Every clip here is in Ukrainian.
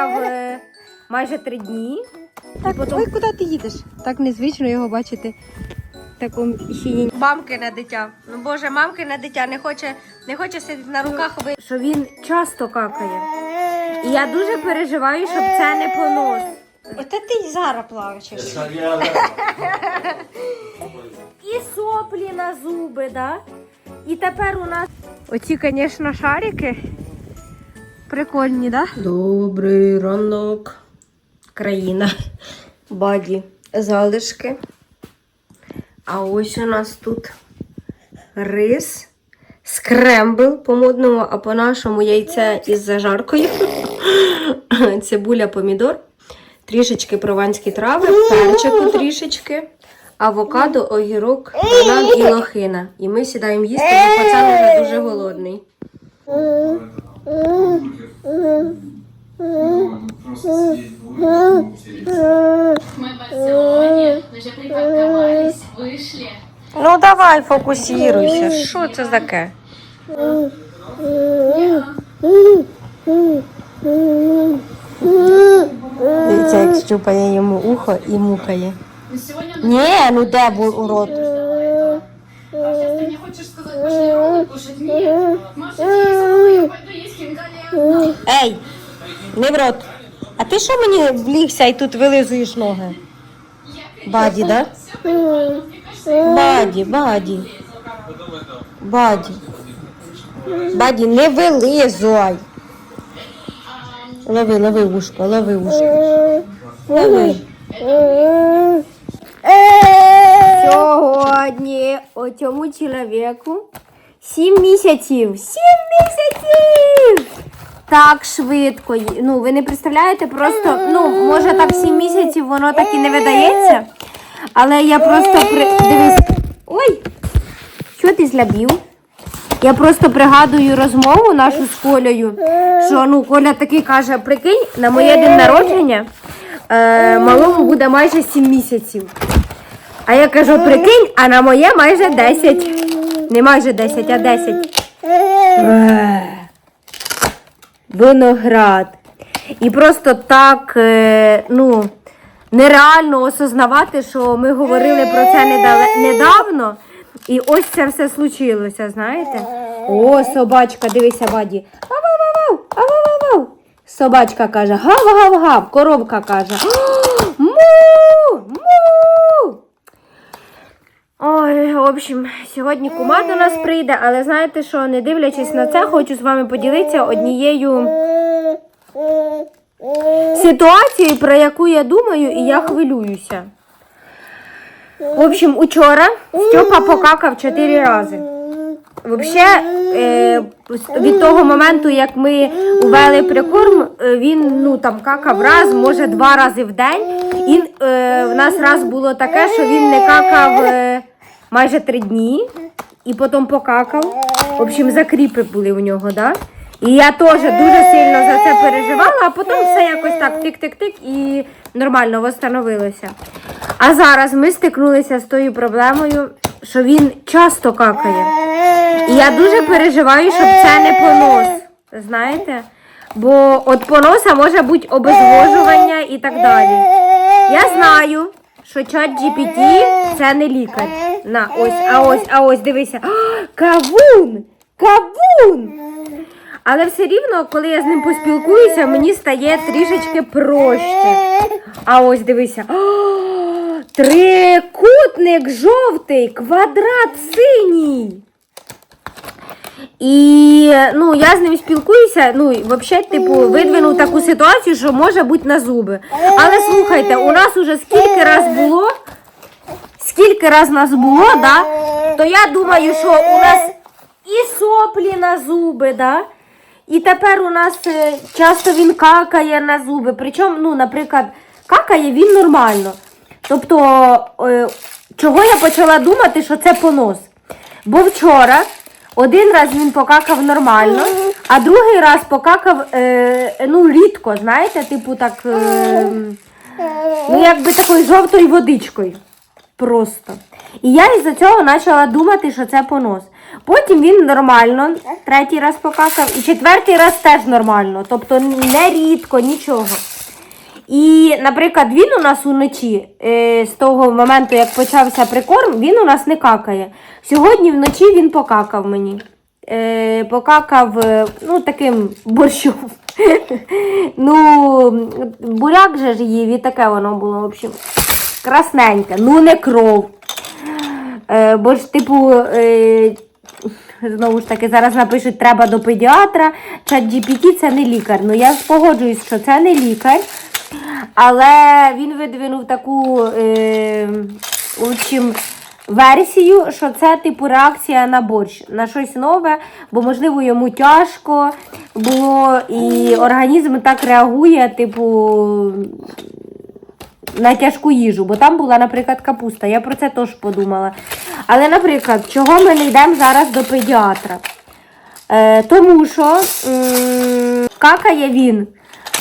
какав е, майже три дні. Так, ой, куди ти їдеш? Так незвично його бачити. в Такому хіні. Мамкине дитя. Ну боже, мамкине дитя не хоче, не хоче сидіти на руках, аби- що він часто какає. І я дуже переживаю, щоб це не понос. Оте ти й зараз плачеш. І соплі на зуби, да? І тепер у нас оці, звісно, шарики. Прикольні, да? Добрий ранок. Країна. Баді. Залишки. А ось у нас тут рис, скрембл по-модному, а по-нашому яйце із зажаркою. Цибуля, помідор, трішечки прованські трави, перчику трішечки, авокадо, огірок, банан і лохина. І ми сідаємо їсти, бо пацан вже дуже голодний. Просто сидеть в улице, Мы в Барселоне, мы же припарковались, вышли. Ну давай, фокусируйся. Що це таке? Дивіться, як щупає йому ухо і мукає. Но сегодня Ні, ну де був урод? сейчас ты мне хочешь сказать, пошли роллы кушать? Нет. Маша, иди со мной, я пойду есть хинкали одна. Ей, не в рот. А ти що мені влігся і тут вилизуєш ноги? Баді, да? Баді, баді. Баді. Баді, не вилизуй. Лови, лови вушко, лови вушко. Лови. Сьогодні оцьому чоловіку сім місяців. Сім місяців! Так швидко. Ну, ви не представляєте, просто, ну, може так сім місяців воно так і не видається. Але я просто при... дивись. Ой! Що ти злябів? Я просто пригадую розмову нашу з Колею, що ну Коля такий каже: прикинь, на моє день народження е, малому буде майже 7 місяців. А я кажу, прикинь, а на моє майже 10. Не майже 10, а 10. Виноград. І просто так, е, ну, нереально осознавати, що ми говорили про це недавно. І ось це все случилося, знаєте? О, собачка, дивися, баді. Ав-ав-ав, ав-ав-ав. Собачка каже, гав-гав-гав. Коровка каже. Му! Му! Ой, в общем, сьогодні кума до нас прийде, але знаєте що, не дивлячись на це, хочу з вами поділитися однією ситуацією, про яку я думаю, і я хвилююся. В общем, учора Степа покакав чотири рази. Взагалі, е, від того моменту, як ми увели прикорм, е, він ну там какав раз, може два рази в день. І е, в нас раз було таке, що він не какав майже три дні і потім покакав. В общем, закріпи були у нього, да? І я теж дуже сильно за це переживала, а потім все якось так тик-тик-тик і нормально встановилося. А зараз ми стикнулися з тою проблемою, що він часто какає. І я дуже переживаю, щоб це не понос. Знаєте? Бо от поноса може бути обезвожування і так далі. Я знаю, що чат GPT це не лікар. На, ось, а ось, а ось, дивися. А, кавун! Кавун! Але все рівно, коли я з ним поспілкуюся, мені стає трішечки проще. А ось дивися. О, трикутник жовтий, квадрат синій. І ну, я з ним спілкуюся, ну, і взагалі, типу, видвинув таку ситуацію, що може бути на зуби. Але слухайте, у нас уже скільки раз було, скільки раз нас було, да, то я думаю, що у нас і соплі на зуби, да, і тепер у нас е, часто він какає на зуби. Причому, ну, наприклад, какає він нормально. Тобто, е, чого я почала думати, що це понос? Бо вчора один раз він покакав нормально, а другий раз покакав е, ну, рідко, знаєте, типу так, е, ну якби такою жовтою водичкою. Просто. І я із-за цього почала думати, що це понос. Потім він нормально, третій раз покакав, і четвертий раз теж нормально. Тобто не рідко, нічого. І, наприклад, він у нас уночі, е, з того моменту, як почався прикорм, він у нас не какає. Сьогодні вночі він покакав мені. Е, покакав е, ну, таким борщом. ну, буряк же ж їв, і таке воно було, в общем, красненьке, ну не кров. Бо ж, типу, знову ж таки, зараз напишуть, треба до педіатра. Чат GPT це не лікар. Ну я погоджуюсь, що це не лікар. Але він видвинув таку е, в версію, що це типу реакція на борщ, на щось нове, бо можливо йому тяжко було, і організм так реагує, типу, на тяжку їжу, бо там була, наприклад, капуста. Я про це теж подумала. Але, наприклад, чого ми не йдемо зараз до педіатра? Е, тому що м, какає він.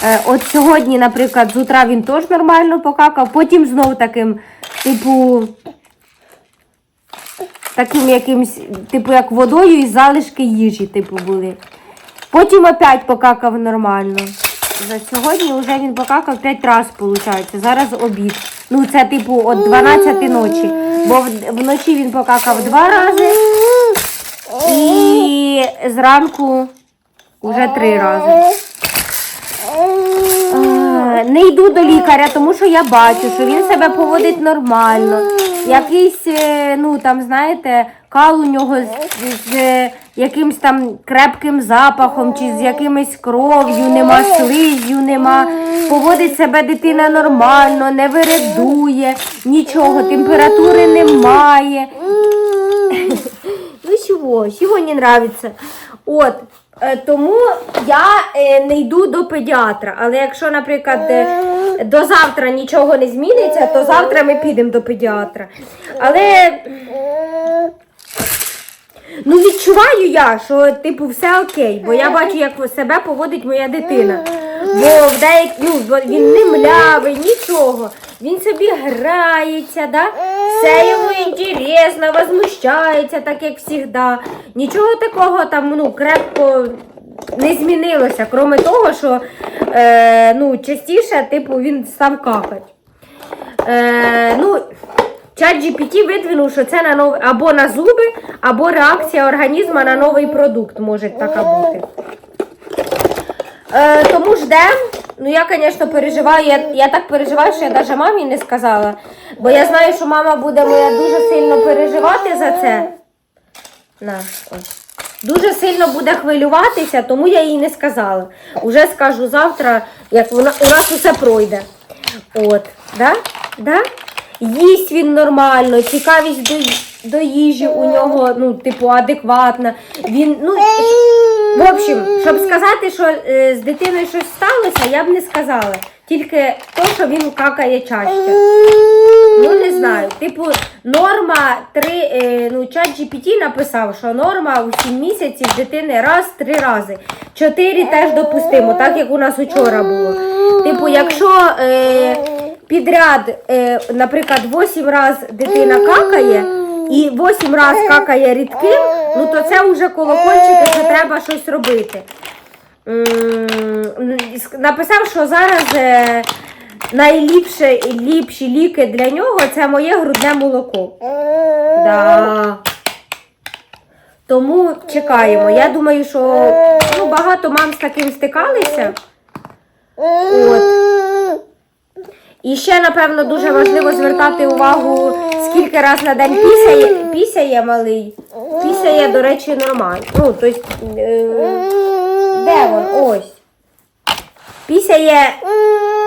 Е, от сьогодні, наприклад, з утра він теж нормально покакав, потім знов таким, типу, таким якимсь, типу, як водою і залишки їжі, типу, були. Потім опять покакав нормально. За сьогодні вже він покакав 5 разів, виходить. Зараз обід. Ну, це типу от 12 ночі. Бо вночі він покакав два рази і зранку вже три рази. Не йду до лікаря, тому що я бачу, що він себе поводить нормально. Якийсь, е, ну там, знаєте, кал у нього з, з якимсь там крепким запахом чи з якимось кров'ю, нема слизю, нема. Поводить себе дитина нормально, не виредує, нічого, температури немає. Ну чого, чого не нравиться? От. Е, Тому я е, не йду до педіатра. Але якщо, наприклад, е, до завтра нічого не зміниться, то завтра ми підемо до педіатра. Але ну відчуваю я, що типу все окей, бо я бачу, як себе поводить моя дитина. Бо в деяк... ну, він не млявий, нічого. Він собі грається, да? все йому інтересно, возмущається, так як завжди. Нічого такого там ну, крепко не змінилося, крім того, що е, ну, частіше типу, він став какати. Е, ну, Чат GPT видвинув, що це на нов... або на зуби, або реакція організму на новий продукт може така бути. Е, тому ждем. Ну я, звісно, переживаю. Я, я так переживаю, що я навіть мамі не сказала. Бо я знаю, що мама буде моя дуже сильно переживати за це. На, ось. Дуже сильно буде хвилюватися, тому я їй не сказала. Уже скажу завтра, як вона, у нас усе пройде. От, да? Да? Їсть він нормально, цікавість до, до їжі у нього, ну, типу, адекватна. Він, ну, в общем, щоб сказати, що е, з дитиною щось сталося, я б не сказала. Тільки то, що він какає чаще. Ну, не знаю. Типу, норма 3, е, ну, чат GPT написав, що норма у 7 місяців дитини раз, три рази. 4 теж допустимо, так як у нас учора було. Типу, якщо е, підряд, е, наприклад, 8 разів дитина какає, і 8 разів какає рідким, ну то це вже колокольчики, що треба щось робити. Написав, що зараз е, найліпше, ліпші ліки для нього це моє грудне молоко. Да. Тому чекаємо. Я думаю, що ну, багато мам з таким стикалися. От. І ще, напевно, дуже важливо звертати увагу, скільки раз на день пісяє, пісяє малий. Пісяє, до речі, нормально. Ну, тобто, е, де він? Ось. Пісяє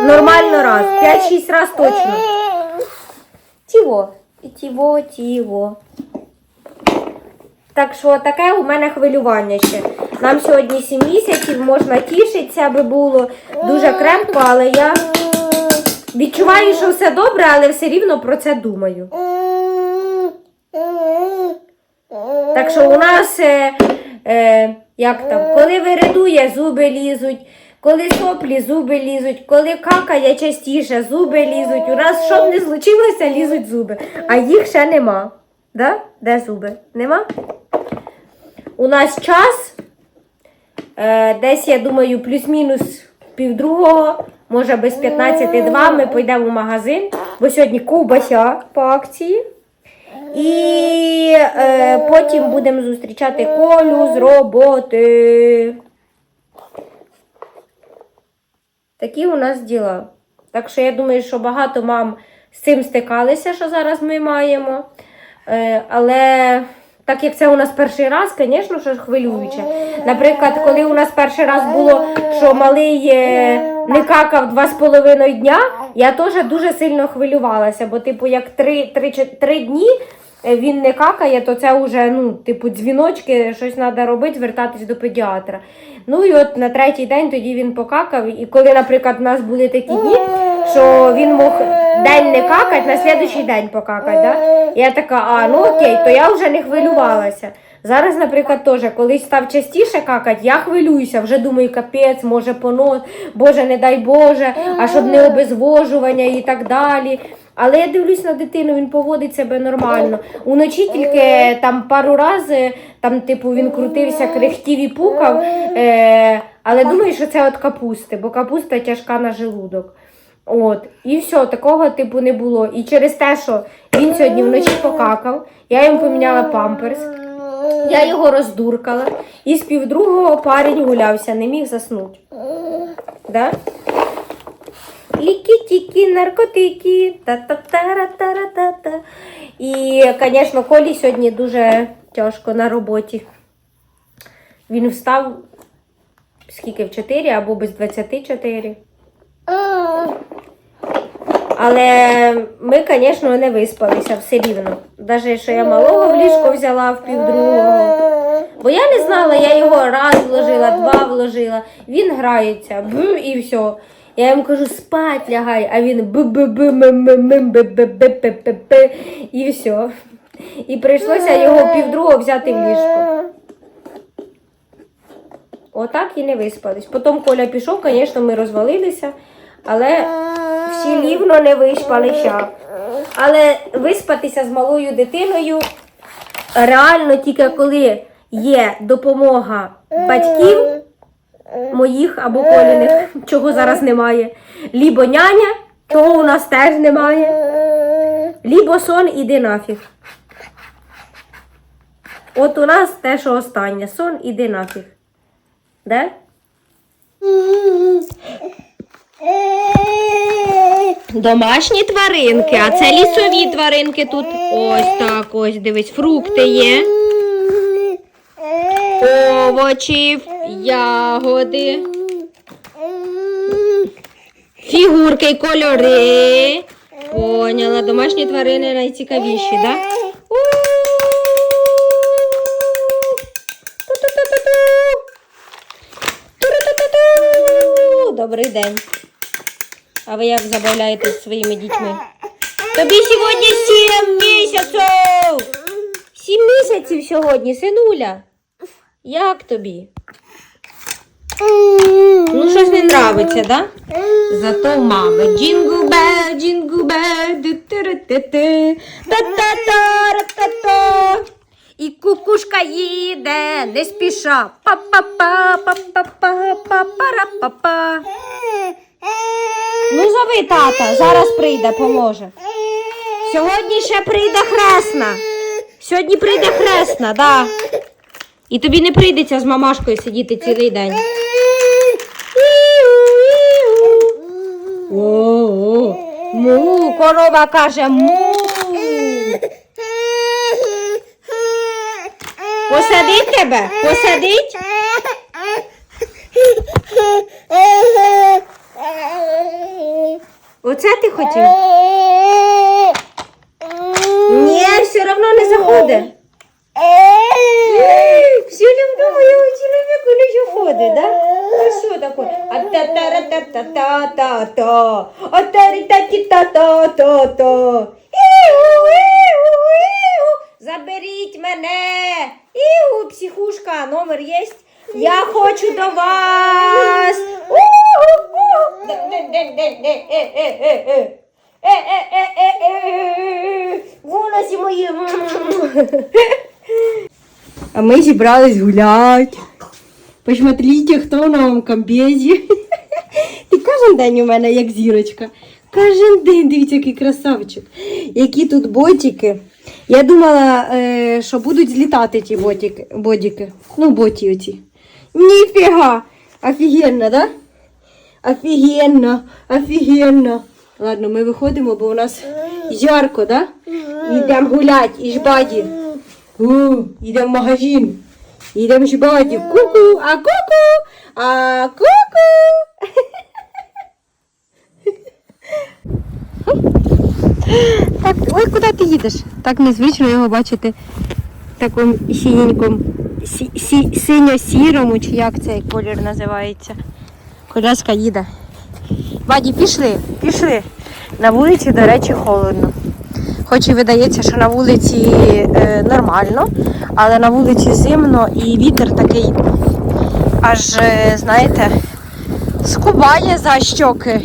нормально раз. 5-6 раз точно. Тіво. Тіво, тіво. Так що таке у мене хвилювання ще. Нам сьогодні 7 місяців, можна тішитися, аби було дуже крепко, але я відчуваю, що все добре, але все рівно про це думаю. Так що у нас, е, е, як там, коли виридує, зуби лізуть, коли соплі, зуби лізуть, коли какає частіше, зуби лізуть. У нас що б не случилося, лізуть зуби. А їх ще нема. Да? Де зуби? Нема? у нас час. Е, десь, я думаю, плюс-мінус півдругого, може без 15-2 ми пойдемо в магазин, бо сьогодні ковбася по акції. І е, потім будемо зустрічати Колю з роботи. Такі у нас діла. Так що я думаю, що багато мам з цим стикалися, що зараз ми маємо. Е, але так як це у нас перший раз, звісно, що хвилююче. Наприклад, коли у нас перший раз було, що малий е, не какав два з половиною дня, я теж дуже сильно хвилювалася, бо, типу, як три, три, три дні е, він не какає, то це вже ну, типу, дзвіночки, щось треба робити, звертатись до педіатра. Ну і от на третій день тоді він покакав. І коли, наприклад, у нас були такі дні, що він мог день не какати, на слідуючий день покакати. Да? Я така, а ну окей, то я вже не хвилювалася. Зараз, наприклад, теж колись став частіше какати, я хвилююся, вже думаю, капець, може понос, Боже, не дай Боже, а щоб не обезвожування і так далі. Але я дивлюсь на дитину, він поводить себе нормально. Уночі тільки там пару разів, там, типу, він крутився, кряхтів і пукав. Е, але думаю, що це от капусти, бо капуста тяжка на желудок. От, і все, такого типу не було. І через те, що він сьогодні вночі покакав, я йому поміняла памперс, я його роздуркала, і з півдругого парень гулявся, не міг заснути. Да? Лікі-тікі, наркотики, та-та-та-ра-та-ра-та-та. І, звісно, Колі сьогодні дуже тяжко на роботі. Він встав скільки в 4 або без 24. Але ми, звісно, не виспалися все рівно. Навіть що я малого в ліжко взяла в півдругого. Бо я не знала, я його раз вложила, два вложила. Він грається, б і все. Я йому кажу, спать лягай, а він і все. І прийшлося його півдругого взяти в ліжко. Отак і не виспались. Потім Коля пішов, звісно, ми розвалилися, але всі рівно не виспалися. Але виспатися з малою дитиною реально тільки коли є допомога батьків моїх або коліних, чого зараз немає. Лібо няня, чого у нас теж немає. Лібо сон, іди нафіг. От у нас те, що останнє. Сон, іди нафіг. Де? Домашні тваринки, а це лісові тваринки тут. Ось так, ось дивись, фрукти є. Овочі, ягоди. Фігурки й кольори. Поняла, домашні тварини найцікавіші, так? Да? Добрий день. А ви як забавляєтесь своїми дітьми? Тобі сьогодні сім місяців! Сім місяців сьогодні, синуля. Як тобі? Ну, щось не нравиться, да? Зато в мами джінгубе, джінгубе, ди-ти-ри-ти-ти, та-та-та-ра-та-та. І кукушка їде, не спіша. Па-па-па, па-па-па, па-па-ра-па-па. Ну, зови тата, зараз прийде, поможе. Сьогодні ще прийде хресна. Сьогодні прийде хресна, да. І тобі не прийдеться з мамашкою сидіти цілий день. О-о. Му, корова каже му. Посадить тебе? Посадить? Оце ти хотів? Ні, все одно не заходить. Все равно моего человека не заходит, да? Ну что такое? А та та та та та та та а та та та та та та. Заберіть мене. Іу, психушка, номер є? Я хочу до вас. У-у-у. Волосі мої. А ми зібрались гулять. Посмотрите, хто в новому комбезі. Ти кожен день у мене як зірочка. Кожен день, дивіться, який красавчик. Які тут ботики. Я думала, е, що будуть злітати ті ботики. Ну, боті оці. Ніфіга! Офігенно, да? Офігенно, офігенно. Ладно, ми виходимо, бо у нас жарко, да? Йдемо гулять, і жбаді. Йдемо в магазин. Йдемо жбаді. Ку-ку, а ку-ку, а ку-ку. Так, ой, куди ти їдеш? Так незвично його бачити в такому синенькому, сі, сі, синьо-сірому, чи як цей колір називається. Коляска їде. Баді, пішли, пішли. На вулиці, до речі, холодно. Хоч і видається, що на вулиці е, нормально, але на вулиці зимно і вітер такий аж, е, знаєте, скубає за щоки.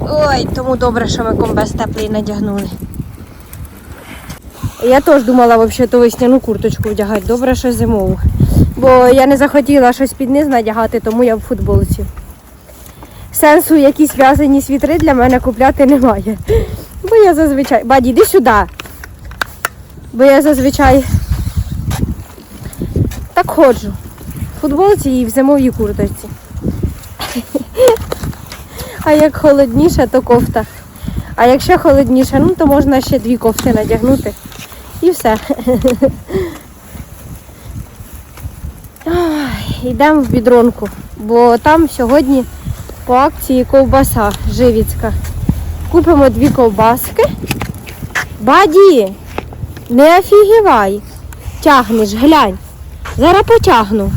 Ой, тому добре, що ми комбез теплий надягнули. Я теж думала взагалі ту весняну курточку вдягати. Добре, що зимову. Бо я не захотіла щось під низ надягати, тому я в футболці. Сенсу якісь в'язані світри для мене купляти немає. Бо я зазвичай. Баді, іди сюди. Бо я зазвичай так ходжу. В футболці і в зимовій курточці. А як холодніше, то кофта. А якщо холодніше, ну то можна ще дві кофти надягнути. І все. Ай, Йдемо в бідронку, бо там сьогодні по акції ковбаса живіцька. Купимо дві ковбаски. Баді, не офігівай. Тягнеш, глянь. Зараз потягну.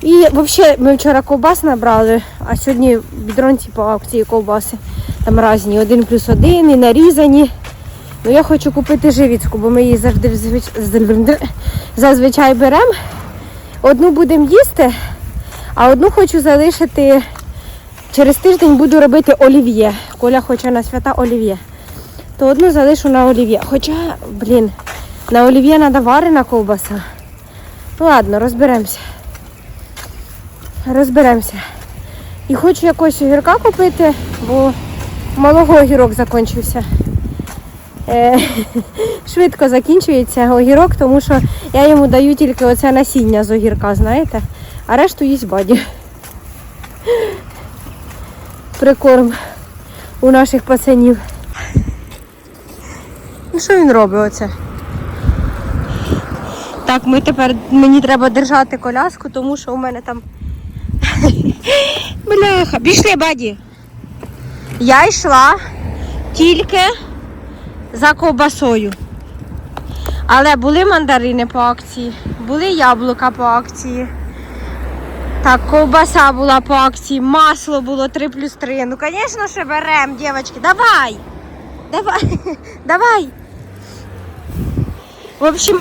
І взагалі ми вчора ковбас набрали, а сьогодні в бідронці по акції ковбаси. Там різні, один плюс один і нарізані. Ну я хочу купити живіцьку, бо ми її завжди зазвичай беремо. Одну будемо їсти, а одну хочу залишити. Через тиждень буду робити олів'є. Коля хоче на свята олів'є. То одну залишу на олів'є. Хоча, блін, на олів'є треба варена ковбаса. Ну ладно, розберемося. Розберемося. І хочу якогось огірка купити, бо малого огірок закінчився. Е, швидко закінчується огірок, тому що я йому даю тільки оце насіння з огірка, знаєте, а решту їсть баді. Прикорм у наших пацанів. І що він робить оце? Так, ми тепер мені треба держати коляску, тому що у мене там. Бляха, пішли, баді. Я йшла тільки за ковбасою. Але були мандарини по акції, були яблука по акції. Так, ковбаса була по акції, масло було 3 плюс 3. Ну, звісно, що беремо, дівчатки. Давай! Давай! Давай! В общем,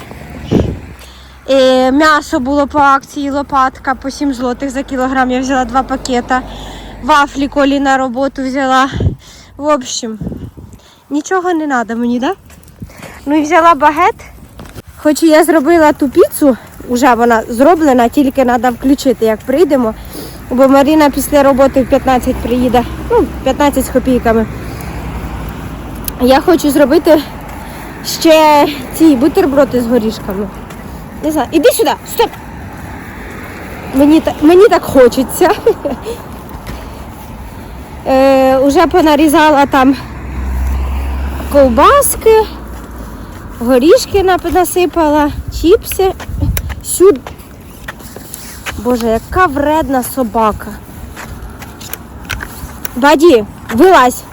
е, м'ясо було по акції, лопатка по 7 злотих за кілограм. Я взяла два пакета. Вафлі колі на роботу взяла. В общем, нічого не треба мені, так? Да? Ну і взяла багет. Хоч я зробила ту піцу, вже вона зроблена, тільки треба включити, як прийдемо. Бо Маріна після роботи в 15 приїде, ну, 15 з копійками. Я хочу зробити ще ці бутерброди з горішками. Не знаю, іди сюди, стоп! Мені, мені так хочеться. Е, уже понарізала там ковбаски, горішки насипала, чіпси. Сюди. Боже, яка вредна собака. Баді, вилазь.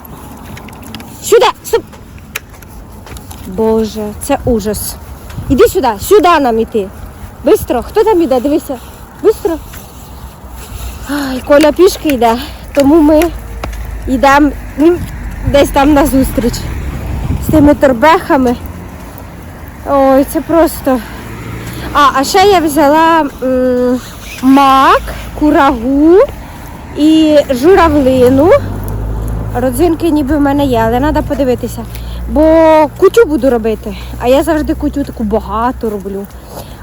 Сюди. Стоп. Боже, це ужас. Іди сюди, сюди нам іти. Бистро, хто там іде? Дивися. Бистро. Ай, Коля пішки йде, тому ми йдемо десь там на зустріч тими торбехами. Ой, це просто. А, а ще я взяла мак, курагу і журавлину. Родзинки ніби в мене є, але треба подивитися. Бо кутю буду робити, а я завжди кутю таку багато роблю.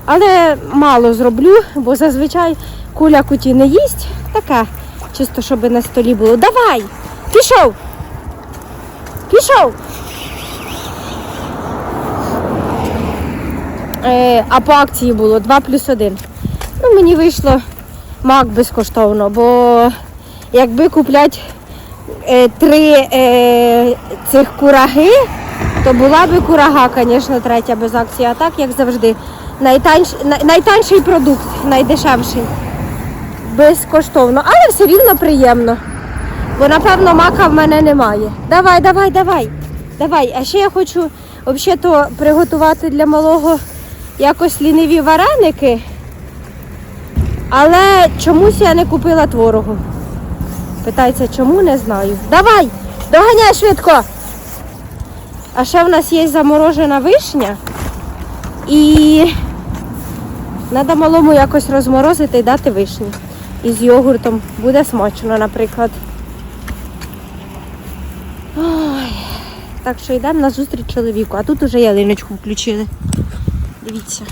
Але мало зроблю, бо зазвичай куля куті не їсть. Таке, чисто, щоб на столі було. Давай! Пішов! Пішов! А по акції було 2 плюс 1. Ну, мені вийшло мак безкоштовно, бо якби купляти е, три е, цих кураги, то була би курага, звісно, третя без акції. А так, як завжди, найтанш, най- найтанший продукт, найдешевший. Безкоштовно, але все рівно приємно. Бо напевно мака в мене немає. Давай, давай, давай. Давай. А ще я хочу взагалі приготувати для малого якось ліниві вареники. Але чомусь я не купила творогу. Питається, чому, не знаю. Давай! Доганяй швидко! А ще в нас є заморожена вишня. І треба малому якось розморозити і дати вишні. Із йогуртом. Буде смачно, наприклад. Ой. Так що йдемо на зустріч чоловіку. А тут уже ялиночку включили. Дивіться.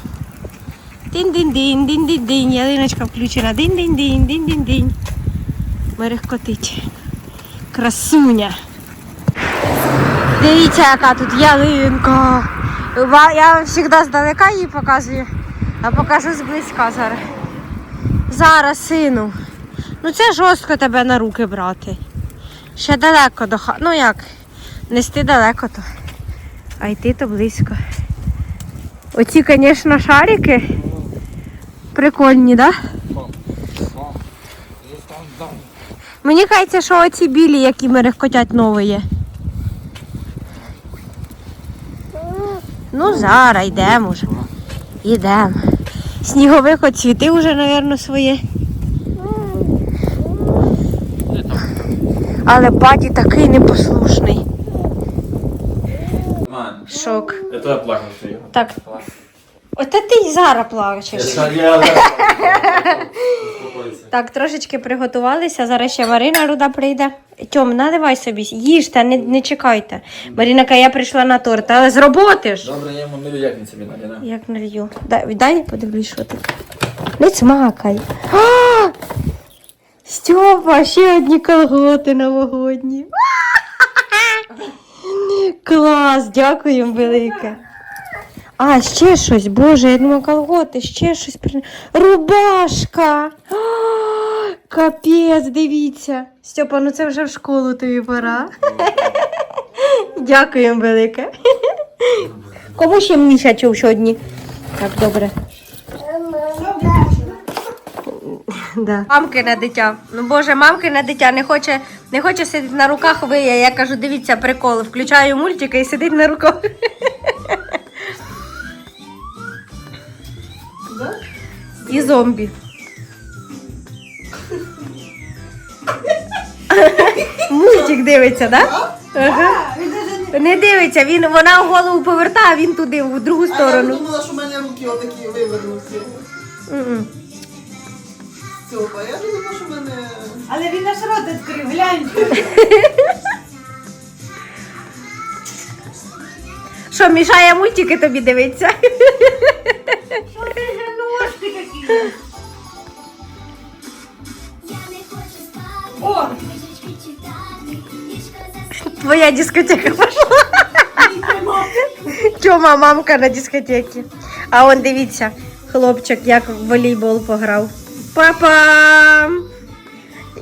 Дин-дин-дин, дин-дин-дин, ялиночка включена. Дин-дин-дин, дин-дин-дин. Мерехкотить. Красуня. Дивіться, яка тут ялинка. Я завжди здалека її показую, а покажу зблизька зараз. Зараз, сину. Ну це жорстко тебе на руки брати. Ще далеко до хати. Ну як, нести далеко то. А йти то близько. Оці, звісно, шарики прикольні, так? Да? Мені кажеться, що оці білі, які мерехкотять нові. Ну, зараз йдемо вже. Йдемо. Сніговик оцвіти вже, мабуть, своє. Але баді такий непослушний. Шок. Это я плакал, что я. Так. Ота ти й зараз плачеш. Я, да. Успокойся. Так, трошечки приготувалися. Зараз ще Марина Руда прийде. Тьом, наливай собі, їжте, не, не чекайте. Марина каже, я прийшла на торт, але з роботи ж. Добре, я йому налю, як він собі налє, да? Як налью. Дай, дай я подивлюсь, що тут. Не цмакай. А! Стьопа, ще одні колготи новогодні. Клас, дякуємо велике. А, ще щось, боже, я думаю, колготи, ще щось. Рубашка. А, Капець, дивіться. Стьопа, ну це вже в школу тобі пора. Дякуємо велике. Кому ще Міша чув сьогодні? Так, добре. Да. Мамкине дитя. Ну боже, мамкине дитя не хоче, не хоче сидіти на руках виє. Я кажу, дивіться, прикол. Включаю мультики і сидить на руках. І зомбі. Мультик дивиться, так? Да? Ага. Не дивиться, він, вона голову повертає, а він туди, в другу А я думала, що в мене руки отакі вивернуті. Стьопа, я думала, що мене... Але він наш рот відкрив, глянь. Що, мішає мультики тобі дивитися? Що ти за ножки такі? О, Твоя дискотека пішла. Чома мамка на дискотеці. А он дивіться, хлопчик як в волейбол пограв. Папа!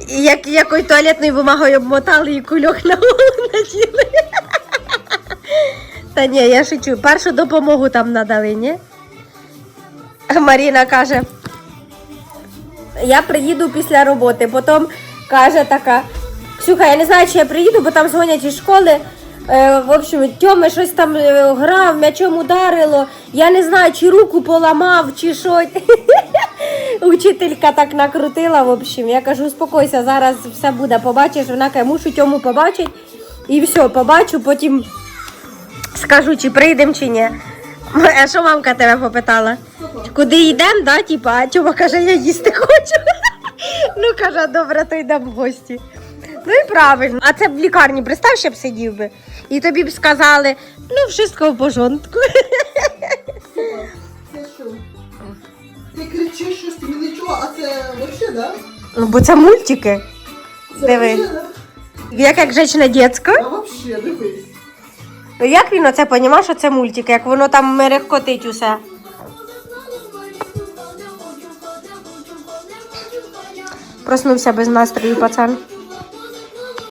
Як якою туалетною бумагою обмотали і кульок на голову. Та ні, я шучу. Першу допомогу там надали, ні? Маріна каже, я приїду після роботи. Потім каже така, Ксюха, я не знаю, чи я приїду, бо там дзвонять із школи. Е, в общем, Тьоми щось там е, грав, м'ячом ударило. Я не знаю, чи руку поламав, чи що. Учителька так накрутила, в общем. Я кажу, успокойся, зараз все буде, побачиш. Вона каже, мушу Тьому побачити. І все, побачу, потім скажу, чи прийдемо, чи ні. А що мамка тебе попитала? Куди йдемо, да, типа, а Тьома каже, я їсти хочу. Ну, каже, добре, то йдемо в гості. Ну і правильно. А це б в лікарні, представ, щоб сидів би. І тобі б сказали, ну, wszystko в. Це що? Ти кричиш щось, тобі нічого, а це взагалі, да? Ну, бо це мультики. Це Диви. вообще, да? Як як жечна дітська. А взагалі, дивись. Ну як він оце понімає, що це мультики, як воно там мерехкотить усе. Проснувся без настрою, пацан.